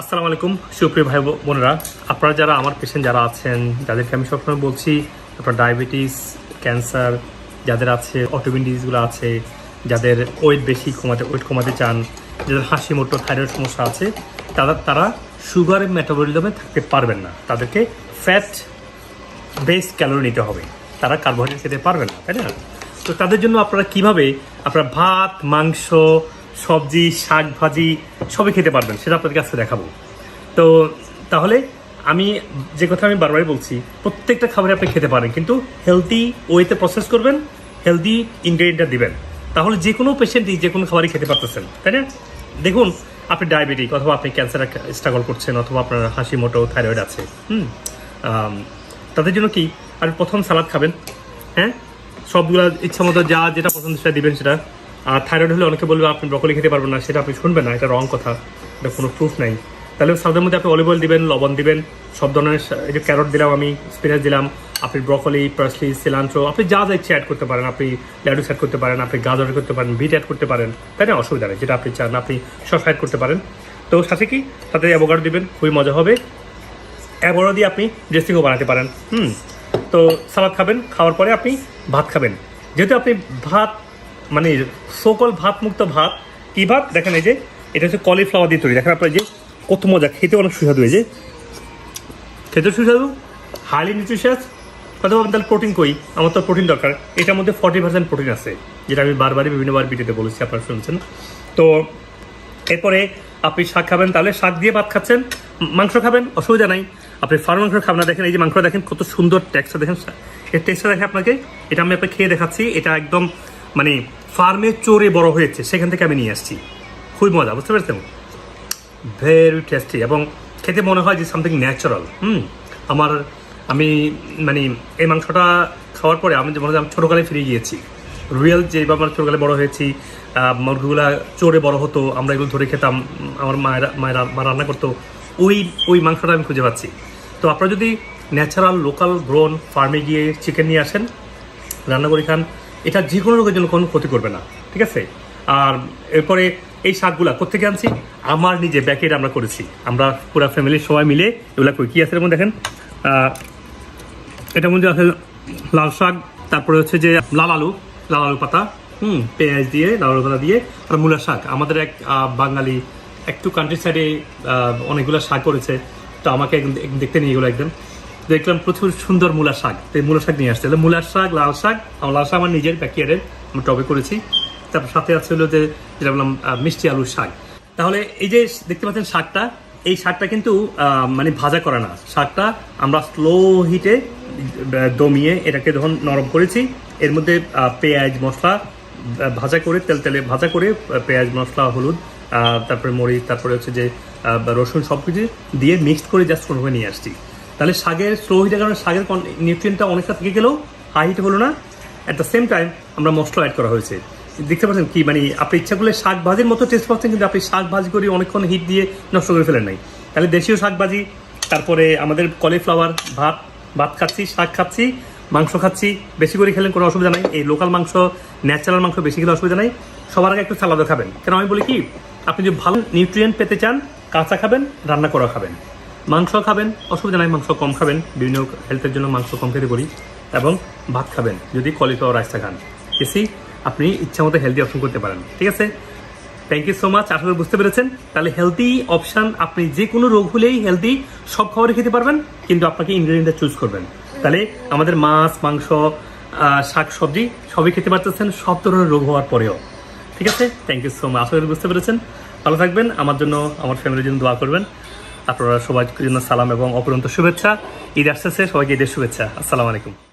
আসসালামু আলাইকুম, সুপ্রিয় ভাই বোনেরা। আপনারা যারা আমার পেশেন্ট যারা আছেন, যাদেরকে আমি সবসময় বলছি, আপনার ডায়াবেটিস ক্যান্সার যাদের আছে অটোমিন ডিজিজগুলো আছে, যাদের ওয়েট বেশি, কমাতে ওয়েট কমাতে চান, যাদের হাসি মোটো থাইরয়েড সমস্যা আছে, তারা তারা সুগারের মেটাবলিজমে থাকতে পারবেন না। তাদেরকে ফ্যাট বেস ক্যালোরি নিতে হবে। তারা কার্বোহাইড্রেট খেতে পারবে না, তাই না? তো তাদের জন্য আপনারা কীভাবে আপনার ভাত, মাংস সবজি, শাক, ভাজি সবই খেতে পারবেন, সেটা আপনাদের কাছে দেখাবো। তো তাহলে আমি যে কথা আমি বারবারই বলছি, প্রত্যেকটা খাবারে আপনি খেতে পারেন, কিন্তু হেলদি ওয়েতে প্রসেস করবেন হেলদি ইনগ্রেডিয়েন্টটা দিবেন। তাহলে যে কোনো পেশেন্টই যে কোনো খাবারই খেতে পারতেছেন, তাই না? দেখুন, আপনি ডায়াবেটিক অথবা আপনি ক্যান্সার স্ট্রাগল করছেন, অথবা আপনার হাসি মোটো থাইরয়েড আছে, হুম? তাদের জন্য কি, আপনি প্রথম সালাদ খাবেন হ্যাঁ? সবগুলো ইচ্ছা মতো যা যেটা পছন্দ সেটা দিবেন সেটা। আর থাইরয়েড হলে অনেকে বলবে, আপনি ব্রকলি খেতে পারবেন না। সেটা আপনি শুনবেন না, এটা রং কথা। এটা কোনো প্রুফ নাই। তাহলে সালাদের মধ্যে আপনি অলিভ অয়েল দিবেন, লবণ দিবেন, সব ধরনের এই যে ক্যারট দিলাম আমি স্পিনাচ দিলাম, আপনি ব্রকলি পার্সলি সিলান্ট্রো আপনি যা যা ইচ্ছে অ্যাড করতে পারেন। আপনি ল্যাডুস অ্যাড করতে পারেন, আপনি গাজর add করতে পারেন, বিট অ্যাড করতে পারেন, তাই না? অসুবিধা নেই, যেটা আপনি চান, আপনি শসা অ্যাড করতে পারেন। তো সাথে কি? সাথে অ্যাভোকাডো দিবেন, খুবই মজা হবে। অ্যাভোকাডো দিয়ে আপনি ড্রেসিংও বানাতে পারেন। হুম। তো সালাদ খাবেন, খাওয়ার পরে আপনি ভাত খাবেন। যেহেতু আপনি ভাত মানে সকল ভাত মুক্ত ভাত। কি ভাত? দেখেন এই যে, এটা হচ্ছে কলিফ্লাওয়ার দিয়ে তৈরি। দেখেন আপনার যে, কত মজা। খেতে অনেক সুস্বাদু এই যে। খেতে সুস্বাদু হাইলি নিউট্রিশিয়াস কথা বলবেন তাহলে প্রোটিন কই। আমার তো প্রোটিন দরকার। এটার মধ্যে ফর্টি পার্সেন্ট প্রোটিন আছে, যেটা আমি বারবারই বিভিন্নবার ভিডিওতে বলেছি, আপনারা শুনছেন। তো, এরপরে আপনি শাক খাবেন, তাহলে শাক দিয়ে ভাত খাচ্ছেন, মাংস খাবেন, অসুবিধা নাই। আপনি ফার্ম মাংস খাবেন না। দেখেন এই যে মাংস দেখেন, কত সুন্দর টেক্সটা দেখেন এর টেক্সটা দেখে আপনাকে। এটা আমি আপনাকে খেয়ে দেখাচ্ছি। এটা একদম মানে ফার্মে চোরে বড় হয়েছে, সেখান থেকে আমি নিয়ে আসছি। খুবই মজা, বুঝতে পেরেছেন? ভেরি টেস্টি এবং খেতে মনে হয় যে সামথিং ন্যাচারাল হুম? আমার, আমি মানে এই মাংসটা খাওয়ার পরে আমি যে মনে হয় আমি ছোটোকালে ফিরে গিয়েছি। রিয়েল যেভাবে আমরা ছোটোকালে বড় হয়েছি মুরগিগুলা চোরে বড় হতো, আমরা এগুলো ধরে খেতাম, আমার মায়েরা মায়েরা মা রান্না করতো, ওই ওই মাংসটা আমি খুঁজে পাচ্ছি। তো আপনারা যদি ন্যাচারাল লোকাল গ্রোন ফার্মে গিয়ে চিকেন নিয়ে আসেন, রান্না করে খান এটা যে কোনো রোগের জন্য কোনো ক্ষতি করবে না, ঠিক আছে? আর এরপরে এই শাকগুলা কোথেকে আনছি? আমার নিজে, ব্যাকেট আমরা করেছি। আমরা পুরো ফ্যামিলির সবাই মিলে, এগুলা কি আছে এরকম দেখেন? এটার মধ্যে আছে লাল শাক, তারপরে হচ্ছে যে লাল আলু লাল আলু পাতা, হুম, পেঁয়াজ দিয়ে, লাল আলু পাতা দিয়ে, আর মূলা শাক। আমাদের এক বাঙালি, একটু কান্ট্রি সাইডে অনেকগুলো শাক করেছে। তো আমাকে দেখতে নিয়ে গেলো একদম। দেখলাম প্রচুর সুন্দর মূলা শাক। এই মূলা শাক নিয়ে আসছে। তাহলে মূলার শাক, লাল শাক, আমার লাল শাক আমার নিজের ব্যাকিয়ারের আমি টবে করেছি। তারপর সাথে আছে হলো যে, যেটা বললাম মিষ্টি আলুর শাক। তাহলে এই যে দেখতে পাচ্ছেন শাকটা, এই শাকটা কিন্তু মানে ভাজা করা না। শাকটা আমরা স্লো হিটে দমিয়ে এটাকে যখন নরম করেছি, এর মধ্যে পেঁয়াজ, মশলা ভাজা করে, তেল তেলে ভাজা করে পেঁয়াজ, মশলা, হলুদ তারপরে মরিচ, তারপরে হচ্ছে যে রসুন সব কিছু দিয়ে মিক্সড করে জাস্ট কোনোভাবে নিয়ে আসছি। তাহলে শাকের স্লো হিটের কারণে শাকের নিউট্রিয়েন্টটা অনেকটা থেকে গেলেও হাই হিট হলো না। অ্যাট দ্য সেম টাইম আমরা মশলা অ্যাড করা হয়েছে। দেখতে পাচ্ছেন কি? মানে আপনি ইচ্ছা করলে শাক ভাজির মতো টেস্ট পাচ্ছেন, কিন্তু আপনি শাক ভাজি করে অনেকক্ষণ হিট দিয়ে নষ্ট করে ফেলেন নাই। তাহলে দেশীয় শাক ভাজি তারপরে আমাদের কলিফ্লাওয়ার ভাত ভাত খাচ্ছি, শাক খাচ্ছি, মাংস খাচ্ছি, বেশি করে খেলেন কোনো অসুবিধা নাই। এই লোকাল মাংস ন্যাচারাল মাংস বেশি খেলে অসুবিধা নাই। সবার আগে একটু সালাদও খাবেন। কেন? আমি বলি কি? আপনি যদি ভালো নিউট্রিয়েন্ট পেতে চান, কাঁচা খাবেন, রান্না করা খাবেন। মাংস খাবেন, অসুবিধা নাই, মাংস কম খাবেন। বিভিন্ন হেলথের জন্য মাংস কম খেতে করি এবং ভাত খাবেন, যদি কলিফ্লাওয়ার রাইসটা খান। এসি, আপনি ইচ্ছা মতো হেলদি অপশন করতে পারেন। ঠিক আছে? থ্যাংক ইউ সো মাচ করি বুঝতে পেরেছেন। তাহলে হেলদি অপশান আপনি যে কোনো রোগ হলেই হেলদি সব খাবারই খেতে পারবেন, কিন্তু আপনাকে ইনগ্রেডিয়েন্টটা চুজ করবেন। তাহলে আমাদের মাছ, মাংস শাক, সবজি, সবই খেতে পারতেছেন, সব ধরনের রোগ হওয়ার পরেও। ঠিক আছে? থ্যাংক ইউ সো মাচ করি বুঝতে পেরেছেন। ভালো থাকবেন। আমার জন্য, আমার ফ্যামিলির জন্য দোয়া করবেন। আপনারা সবার জন্য সালাম এবং অপরন্ত শুভেচ্ছা। ঈদ আসতেছে সবাইকে ঈদের শুভেচ্ছা। আসসালামু আলাইকুম।